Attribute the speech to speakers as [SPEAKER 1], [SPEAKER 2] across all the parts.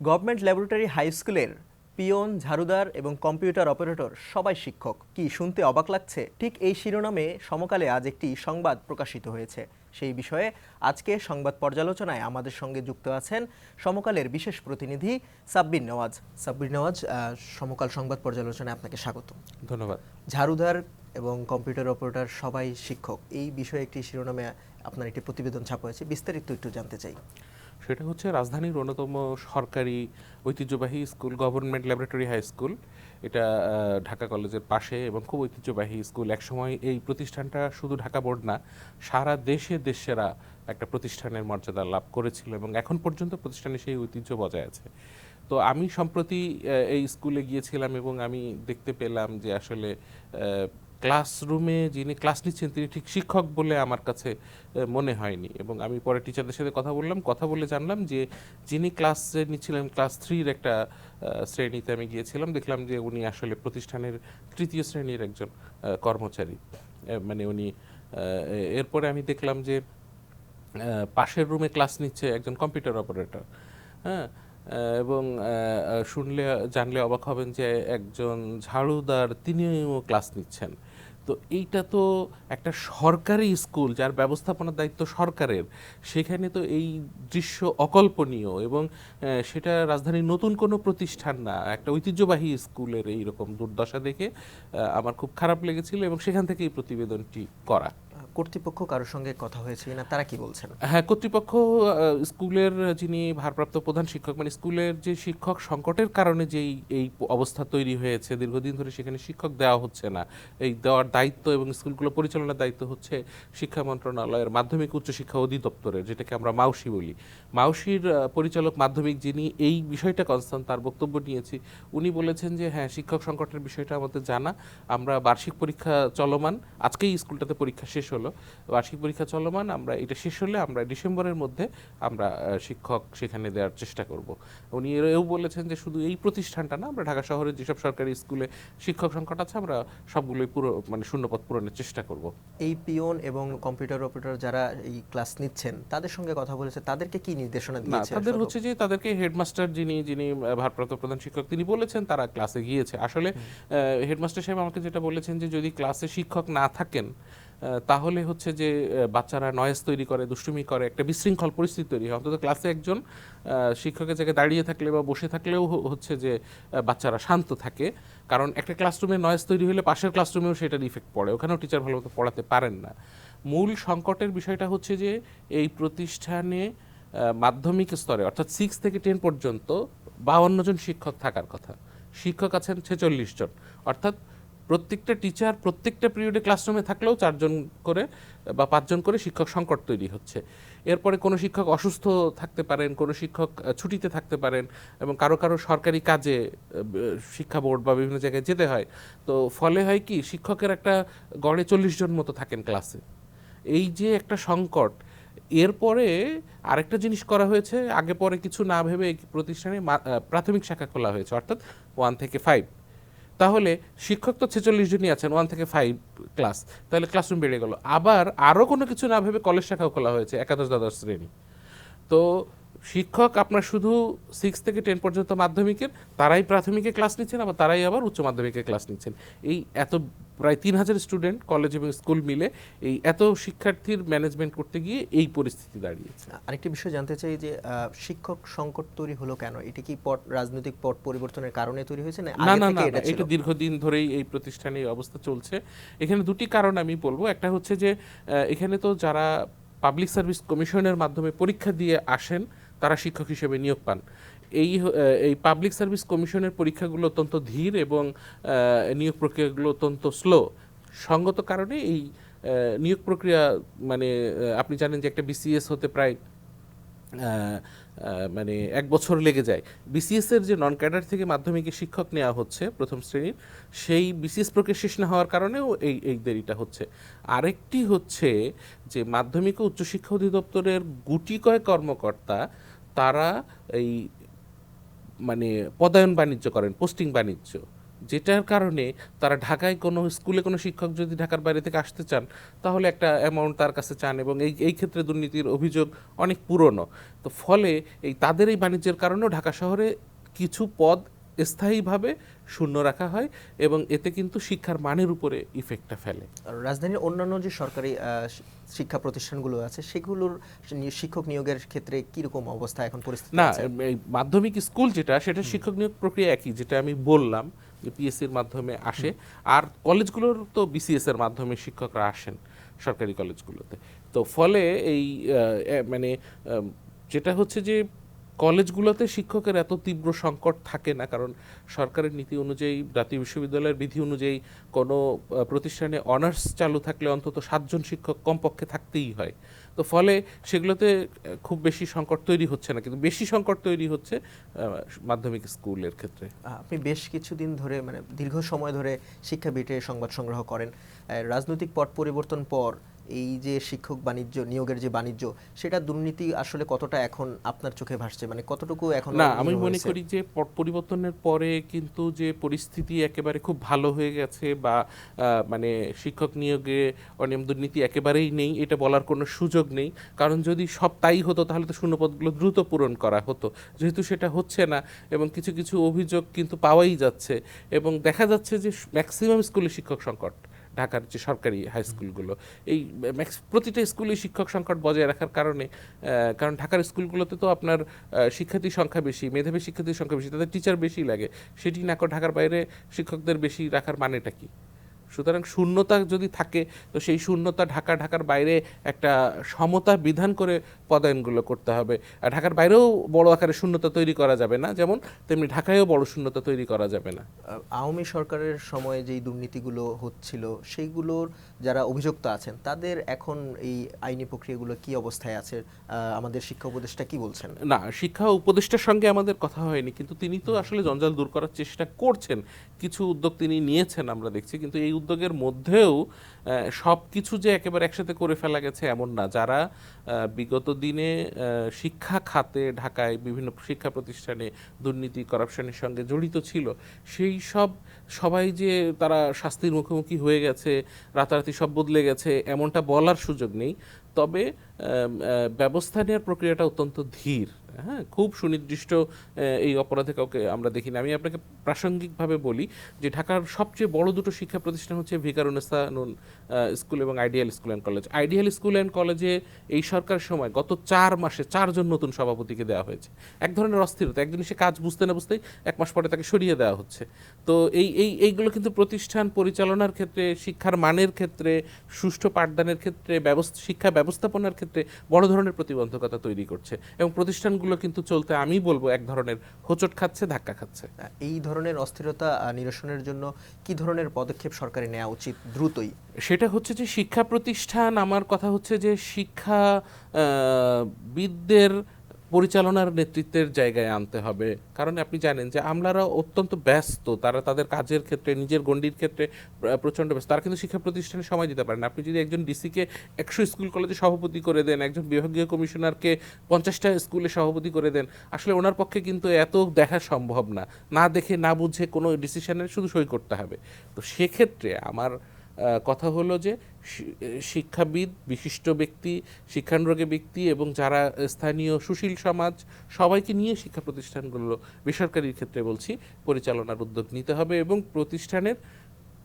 [SPEAKER 1] Government laboratory high স্কুলের peon ঝাড়ুদার এবং কম্পিউটার অপারেটর সবাই শিক্ষক। কি শুনতে অবাক লাগছে? ঠিক এই শিরোনামে সমকালে আজ একটি সংবাদ প্রকাশিত হয়েছে। সেই বিষয়ে আজকে সংবাদ পর্যালোচনায় আমাদের সঙ্গে যুক্ত আছেন সমকালের বিশেষ প্রতিনিধি সাব্বির নওয়াজ। সাব্বির নওয়াজ সমকাল সংবাদ পর্যালোচনায় আপনাকে স্বাগত।
[SPEAKER 2] ধন্যবাদ।
[SPEAKER 1] ঝাড়ুদার এবং কম্পিউটার অপারেটর সবাই শিক্ষক। এই বিষয়ে একটি শিরোনামে আপনার একটি প্রতিবেদন ছাপা হয়েছে। বিস্তারিত একটু জানতে চাই।
[SPEAKER 2] সেটা হচ্ছে রাজধানীর অন্যতম সরকারি ঐতিহ্যবাহী school, government laboratory high school. এটা ঢাকা কলেজের পাশে এবং খুব ঐতিহ্যবাহী স্কুল। একসময় এই প্রতিষ্ঠানটা শুধু ঢাকা বোর্ড না, সারা দেশে দেশেরা একটা প্রতিষ্ঠানের মর্যাদা লাভ করেছিল এবং এখন পর্যন্ত প্রতিষ্ঠানে সেই ঐতিহ্য বজায় আছে। তো আমি সম্প্রতি এই স্কুলে গিয়েছিলাম এবং আমি দেখতে পেলাম যে আসলে ক্লাসরুমে যিনি ক্লাস নিচ্ছেন, তিনি ঠিক শিক্ষক বলে আমার কাছে মনে হয়নি। এবং আমি পরে টিচারদের সাথে কথা বললাম। কথা বলে জানলাম যে, যিনি ক্লাসে নিচ্ছিলেন ক্লাস থ্রির একটা শ্রেণীতে আমি গিয়েছিলাম। দেখলাম যে উনি আসলে প্রতিষ্ঠানের তৃতীয় শ্রেণির একজন কর্মচারী। মানে উনি এরপরে আমি দেখলাম যে পাশের রুমে ক্লাস নিচ্ছে একজন কম্পিউটার অপারেটর হ্যাঁ? এবং শুনলে, জানলে অবাক হবেন যে একজন ঝাড়ুদার তিনিও ক্লাস নিচ্ছেন। তো এইটা তো একটা সরকারি স্কুল, যার ব্যবস্থাপনার দায়িত্ব সরকারের। সেখানে তো এই দৃশ্য অকল্পনীয় এবং সেটা রাজধানীর নতুন কোনো প্রতিষ্ঠান না। একটা ঐতিহ্যবাহী স্কুলের এই রকম দুর্দশা দেখে আমার খুব খারাপ লেগেছিল এবং সেখান থেকে এই প্রতিবেদনটি করা।
[SPEAKER 1] কর্তৃপক্ষ কারোর সঙ্গে কথা হয়েছে না তারা কি বলছেন?
[SPEAKER 2] হ্যাঁ কর্তৃপক্ষ স্কুলের যিনি ভারপ্রাপ্ত প্রধান শিক্ষক মানে স্কুলের যে শিক্ষক সংকটের কারণে যেই, এই অবস্থা তৈরি হয়েছে, দীর্ঘদিন ধরে সেখানে শিক্ষক দেওয়া হচ্ছে না। এই দেওয়ার দায়িত্ব এবং স্কুলগুলো পরিচালনার দায়িত্ব হচ্ছে শিক্ষা মন্ত্রণালয়ের মাধ্যমিক উচ্চশিক্ষা অধিদপ্তরের, যেটাকে আমরা মাউসি বলি। মাউসির পরিচালক মাধ্যমিক যিনি এই বিষয়টা কনসার্ন, তার বক্তব্য নিয়েছি, উনি বলেছেন যে হ্যাঁ শিক্ষক সংকটের বিষয়টা আমাদের জানা, আমরা বার্ষিক পরীক্ষা চলমান, আজকেই স্কুলটাতে পরীক্ষা শেষ হলো। বার্ষিক পরীক্ষা চলমান আমরা এটা শেষ হলে আমরা ডিসেম্বরের মধ্যে আমরা শিক্ষক সেখানে দেওয়ার চেষ্টা করব। উনি এও বলেছেন যে শুধু এই প্রতিষ্ঠানটা না আমরা ঢাকা শহরের যেসব সরকারি স্কুলে শিক্ষক সংকট আছে আমরা সবগুলোই পুরো মানে শূন্যপদ পূরণের চেষ্টা করব।
[SPEAKER 1] এই পিয়ন এবং কম্পিউটার অপারেটর যারা এই ক্লাস নিচ্ছেন তাদের সঙ্গে কথা বলেছে তাদেরকে কি নির্দেশনা দিয়েছে
[SPEAKER 2] তাদের হচ্ছে যে তাদেরকে হেডমাস্টার যিনি যিনি ভারপ্রাপ্ত প্রধান শিক্ষক তিনি বলেছেন তারা ক্লাসে গিয়েছে। আসলে হেডমাস্টার সাহেব আমাকে যেটা বলেছেন যে যদি ক্লাসে শিক্ষক না থাকেন তাহলে হচ্ছে যে বাচ্চারা নয়েজ তৈরি করে, দুষ্টুমি করে, একটা বিশৃঙ্খল পরিস্থিতি তৈরি হয়। অন্তত ক্লাসে একজন শিক্ষকের জায়গায় দাঁড়িয়ে থাকলে বা বসে থাকলেও হচ্ছে যে বাচ্চারা শান্ত থাকে। কারণ একটা ক্লাসরুমে নয়েজ তৈরি হলে পাশের ক্লাসরুমেও সেটার ইফেক্ট পড়ে। ওখানেও টিচার ভালো মতো পড়াতে পারেন না। মূল সংকটের বিষয়টা হচ্ছে যে, এই প্রতিষ্ঠানে মাধ্যমিক স্তরে, অর্থাৎ সিক্স থেকে টেন পর্যন্ত বাউন্ন জন শিক্ষক থাকার কথা। শিক্ষক আছেন ছেচল্লিশ জন। অর্থাৎ প্রত্যেকটা টিচার প্রত্যেকটা পিরিয়ডে ক্লাসরুমে থাকলেও চারজন করে, বা পাঁচজন করে শিক্ষক সংকট তৈরি হচ্ছে। এরপরে কোনো শিক্ষক অসুস্থ থাকতে পারেন, কোনো শিক্ষক ছুটিতে থাকতে পারেন এবং কারও কারও সরকারি কাজে শিক্ষা বোর্ড বা বিভিন্ন জায়গায় যেতে হয়। তো ফলে হয় কি, শিক্ষকের একটা গড়ে চল্লিশ জন মতো থাকেন ক্লাসে এই যে একটা সংকট, এরপরে আরেকটা জিনিস করা হয়েছে, আগে পরে কিছু না ভেবে প্রতিষ্ঠানে প্রাথমিক শাখা খোলা হয়েছে, অর্থাৎ ওয়ান থেকে ফাইভ তাহলে শিক্ষক তো ছেচল্লিশ জনই আছেন ওয়ান থেকে ফাইভ ক্লাস তাহলে ক্লাসরুম বেড়ে গেল। আবার আরও কোনো কিছু না ভেবে কলেজ শাখাও খোলা হয়েছে, একাদশ দ্বাদশ শ্রেণি। তো শিক্ষক আপনার শুধু সিক্স থেকে টেন পর্যন্ত মাধ্যমিকের তারাই প্রাথমিকে ক্লাস নিচ্ছেন আবার তারাই আবার উচ্চ মাধ্যমিকে ক্লাস নিচ্ছেন। এই এত প্রায় তিন হাজার স্টুডেন্ট কলেজ এবং স্কুল মিলে এই এত শিক্ষার্থীর ম্যানেজমেন্ট করতে গিয়ে এই পরিস্থিতি দাঁড়িয়েছে।
[SPEAKER 1] আরেকটি বিষয় জানতে চাই যে শিক্ষক সংকট তৈরি হলো কেন? এটা কি পট রাজনৈতিক পট পরিবর্তনের কারণে তৈরি হয়েছে না
[SPEAKER 2] না না
[SPEAKER 1] এটা
[SPEAKER 2] দীর্ঘদিন ধরেই এই প্রতিষ্ঠানে এই অবস্থা চলছে। এখানে দুটি কারণ আমি বলব। একটা হচ্ছে যে এখানে তো যারা পাবলিক সার্ভিস কমিশনের মাধ্যমে পরীক্ষা দিয়ে আসেন তারা শিক্ষক হিসেবে নিয়োগ পান। এই এই পাবলিক সার্ভিস কমিশনের পরীক্ষাগুলো অত্যন্ত ধীর এবং নিয়োগ প্রক্রিয়াগুলো অত্যন্ত স্লো সঙ্গত কারণে এই নিয়োগ প্রক্রিয়া মানে আপনি জানেন যে একটা বিসিএস হতে প্রায় মানে এক বছর লেগে যায়। বিসিএস এর যে নন ক্যাডার থেকে মাধ্যমিকে শিক্ষক নেওয়া হচ্ছে প্রথম শ্রেণির, সেই বিসিএস প্রক্রিয়া শেষ না হওয়ার কারণেও এই এই দেরিটা হচ্ছে। আরেকটি হচ্ছে যে মাধ্যমিক ও উচ্চশিক্ষা অধিদপ্তরের গুটি কয় কর্মকর্তা তারা এই মানে পদায়ন বাণিজ্য করেন পোস্টিং বাণিজ্য, যেটার কারণে তারা ঢাকায় কোনো স্কুলে কোনো শিক্ষক যদি ঢাকার বাইরে থেকে আসতে চান, তাহলে একটা অ্যামাউন্ট তার কাছে চান এবং এই এই ক্ষেত্রে দুর্নীতির অভিযোগ অনেক পুরনো। তো ফলে এই তাদের এই বাণিজ্যের কারণেও ঢাকা শহরে কিছু পদ স্থায়ীভাবে শূন্য রাখা হয় এবং এতে কিন্তু শিক্ষার মানের উপরে ইফেক্টটা ফেলে।
[SPEAKER 1] আর রাজধানীর অন্যান্য যে সরকারি শিক্ষা প্রতিষ্ঠানগুলো আছে সেগুলোর শিক্ষক নিয়োগের ক্ষেত্রে কীরকম অবস্থা এখন পরিস্থিতি
[SPEAKER 2] না মাধ্যমিক স্কুল যেটা সেটা শিক্ষক নিয়োগ প্রক্রিয়া একই যেটা আমি বললাম যে পিএসসির মাধ্যমে আসে। আর কলেজগুলোর তো বিসিএস এর মাধ্যমে শিক্ষকরা আসেন সরকারি কলেজগুলোতে। তো ফলে এই মানে যেটা হচ্ছে যে কলেজগুলোতে শিক্ষকের এত তীব্র সংকট থাকে না, কারণ সরকারের নীতি অনুযায়ী, জাতীয় বিশ্ববিদ্যালয়ের বিধি অনুযায়ী কোনো প্রতিষ্ঠানে অনার্স চালু থাকলে অন্তত সাতজন শিক্ষক কমপক্ষে থাকতেই হয়। তো ফলে সেগুলোতে খুব বেশি সংকট তৈরি হচ্ছে না, কিন্তু বেশি সংকট তৈরি হচ্ছে মাধ্যমিক স্কুলের ক্ষেত্রে।
[SPEAKER 1] আপনি বেশ কিছুদিন ধরে মানে দীর্ঘ সময় ধরে শিক্ষা বিটে সংবাদ সংগ্রহ করেন। রাজনৈতিক পট পরিবর্তন পর এই যে শিক্ষক বাণিজ্য নিয়োগের যে বাণিজ্য সেটা দুর্নীতি আসলে কতটা এখন আপনার চোখে ভাসছে? মানে কতটুকু এখন
[SPEAKER 2] না আমি মনে করি যে পট পরিবর্তনের পরে কিন্তু যে পরিস্থিতি একেবারে খুব ভালো হয়ে গেছে বা মানে শিক্ষক নিয়োগে অনিয়ম দুর্নীতি একেবারেই নেই এটা বলার কোনো সুযোগ নেই। কারণ যদি সব তাই হতো তাহলে তো শূন্যপদগুলো দ্রুত পূরণ করা হতো। যেহেতু সেটা হচ্ছে না এবং কিছু কিছু অভিযোগ কিন্তু পাওয়াই যাচ্ছে। এবং দেখা যাচ্ছে যে ম্যাক্সিমাম স্কুলে শিক্ষক সংকট। ঢাকার যে সরকারি হাই স্কুলগুলো এই প্রতিটা স্কুলে শিক্ষক সংকট বজায় রাখার কারণে কারণ ঢাকার স্কুলগুলোতে তো আপনার শিক্ষার্থীর সংখ্যা বেশি, মেধাবী শিক্ষার্থীর সংখ্যা বেশি, তাদের টিচার বেশি লাগে। সেটি না করে ঢাকার বাইরে শিক্ষকদের বেশি রাখার মানেটা কি? সুতরাং শূন্যতা যদি থাকে তো সেই শূন্যতা ঢাকা ঢাকার বাইরে একটা সমতা বিধান করে পদায়নগুলো করতে হবে। আর ঢাকার বাইরেও বড় আকারে শূন্যতা তৈরি করা যাবে না যেমন তেমনি ঢাকায়ও বড় শূন্যতা তৈরি করা যাবে না।
[SPEAKER 1] আওয়ামী সরকারের সময়ে যেই দুর্নীতিগুলো হচ্ছিল সেইগুলোর যারা অভিযুক্ত আছেন তাদের এখন এই আইনি প্রক্রিয়াগুলো কি অবস্থায় আছে? আমাদের শিক্ষা উপদেষ্টা কি বলছেন?
[SPEAKER 2] না শিক্ষা উপদেষ্টার সঙ্গে আমাদের কথা হয়নি কিন্তু তিনি তো আসলে জঞ্জাল দূর করার চেষ্টা করছেন। কিছু উদ্যোগ তিনি নিয়েছেন আমরা দেখছি কিন্তু এই উদ্যোগের মধ্যেও সব কিছু যে একেবারে একসাথে করে ফেলা গেছে এমন না। যারা বিগত দিনে শিক্ষা খাতে ঢাকায় বিভিন্ন শিক্ষা প্রতিষ্ঠানে দুর্নীতি, করাপশনের সঙ্গে জড়িত ছিল, সেই সব সবাই যে তারা শাস্তির মুখোমুখি হয়ে গেছে, রাতারাতি সব বদলে গেছে, এমনটা বলার সুযোগ নেই। তবে ব্যবস্থা নেওয়ার প্রক্রিয়াটা অত্যন্ত ধীর। হ্যাঁ খুব সুনির্দিষ্ট এই অপরাধে কাউকে আমরা দেখি না। আমি আপনাকে প্রাসঙ্গিকভাবে বলি যে ঢাকার সবচেয়ে বড় দুটো শিক্ষা প্রতিষ্ঠান হচ্ছে ভিকারুনেসা নুন স্কুল এবং ideal school and college. Ideal school and কলেজে এই সরকার সময় গত চার মাসে চারজন নতুন সভাপতিকে দেওয়া হয়েছে। এক ধরনের অস্থিরতা একদিন সে কাজ বুঝতে না বুঝতেই এক মাস পরে তাকে সরিয়ে দেওয়া হচ্ছে। তো এই এই, এইগুলো কিন্তু প্রতিষ্ঠান পরিচালনার ক্ষেত্রে, শিক্ষার মানের ক্ষেত্রে, সুষ্ঠু পাঠদানের ক্ষেত্রে, ব্যবস্থা, শিক্ষা ব্যবস্থাপনার ক্ষেত্রে বড় ধরনের প্রতিবন্ধকতা তৈরি করছে। এবং প্রতিষ্ঠানগুলো কিন্তু চলতে আমি বলব এক ধরনের হোঁচট খাচ্ছে ধাক্কা খাচ্ছে।
[SPEAKER 1] এই ধরনের অস্থিরতা নিরসনের জন্য কি ধরনের পদক্ষেপ সরকারি নেওয়া উচিত দ্রুতই?
[SPEAKER 2] সেটা হচ্ছে যে শিক্ষা প্রতিষ্ঠান আমার কথা হচ্ছে যে শিক্ষা বিদদের পরিচালনার নেতৃত্বের জায়গায় আনতে হবে। কারণ আপনি জানেন যে আমলারা অত্যন্ত ব্যস্ত, তারা তাদের কাজের ক্ষেত্রে, নিজের গণ্ডির ক্ষেত্রে প্রচণ্ড ব্যস্ত। তারা কিন্তু শিক্ষা প্রতিষ্ঠানে সময় দিতে পারেন আপনি যদি একজন ডিসিকে একশো স্কুল কলেজে সভাপতি করে দেন, একজন বিভাগীয় কমিশনারকে পঞ্চাশটা স্কুলে সভাপতি করে দেন, আসলে ওনার পক্ষে কিন্তু এত দেখা সম্ভব না। না দেখে, না বুঝে কোনো ডিসিশনের শুধু সই করতে হবে। তো সেক্ষেত্রে আমার কথা হলো যে শিক্ষাবিদ, বিশিষ্ট ব্যক্তি, শিক্ষানুরাগী ব্যক্তি এবং যারা স্থানীয় সুশীল সমাজ, সবাইকে নিয়ে শিক্ষা প্রতিষ্ঠানগুলো বেসরকারির ক্ষেত্রে বলছি, পরিচালনার উদ্যোগ নিতে হবে এবং প্রতিষ্ঠানের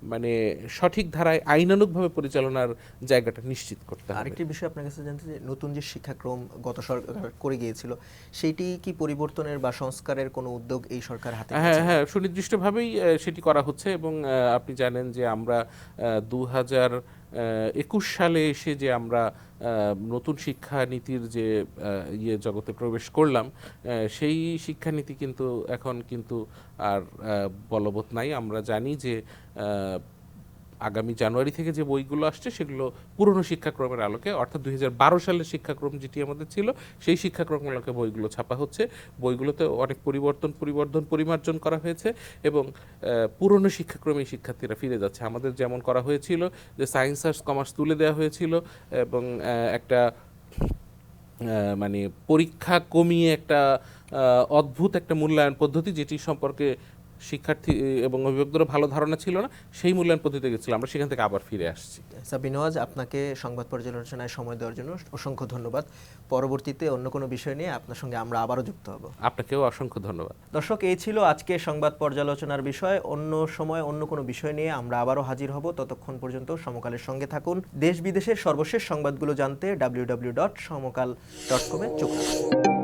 [SPEAKER 2] মানে সঠিক ধারায় আইনানুগভাবে পরিচালনার জায়গাটা নিশ্চিত করতে হবে।
[SPEAKER 1] আরেকটি বিষয় আপনার কাছে জানতে যে নতুন যে শিক্ষাক্রম গত সরকার করে গিয়েছিল সেইটি কি পরিবর্তনের বা সংস্কারের কোনো উদ্যোগ এই সরকার হাতে
[SPEAKER 2] হ্যাঁ হ্যাঁ সুনির্দিষ্টভাবেই সেটি করা হচ্ছে এবং আপনি জানেন যে আমরা দু হাজার একুশ সালে এসে যে আমরা নতুন শিক্ষানীতির যে ইয়ে জগতে প্রবেশ করলাম সেই শিক্ষানীতি কিন্তু এখন কিন্তু আর বলবৎ নাই। আমরা জানি যে আগামী জানুয়ারি থেকে যে বইগুলো আসছে সেগুলো পুরনো শিক্ষাক্রমের আলোকে, অর্থাৎ দু হাজার বারো সালের শিক্ষাক্রম যেটি আমাদের ছিল, সেই শিক্ষাক্রমের আলোকে বইগুলো ছাপা হচ্ছে। বইগুলোতে অনেক পরিবর্তন, পরিবর্ধন, পরিমার্জন করা হয়েছে এবং পুরনো শিক্ষাক্রমে শিক্ষার্থীরা ফিরে যাচ্ছে। আমাদের যেমন করা হয়েছিল যে সায়েন্স, আর্টস, কমার্স তুলে দেওয়া হয়েছিল এবং একটা মানে পরীক্ষা কমিয়ে একটা অদ্ভুত একটা মূল্যায়ন পদ্ধতি যেটি সম্পর্কে শিক্ষার্থী এবং অভিভাবকদেরও ভালো ধারণা ছিল না সেই মূল্যায়ন পদ্ধতিতে গেছিলাম। আমরা সেখান থেকে আবার ফিরে আসছি।
[SPEAKER 1] সাবিনওয়াজ আপনাকে সংবাদ পর্যালোচনায় সময় দেওয়ার জন্য অসংখ্য ধন্যবাদ। পরবর্তীতে অন্য কোনো বিষয় নিয়ে আপনার সঙ্গে আমরা আবারও যুক্ত হব।
[SPEAKER 2] আপনাকেও অসংখ্য ধন্যবাদ।
[SPEAKER 1] দর্শক এই ছিল আজকে সংবাদ পর্যালোচনার বিষয়। অন্য সময় অন্য কোনো বিষয় নিয়ে আমরা আবারও হাজির হব। ততক্ষণ পর্যন্ত সমকালের সঙ্গে থাকুন। দেশ বিদেশের সর্বশেষ সংবাদগুলো জানতে W W dot Samakal dot কমে চোখ রাখুন।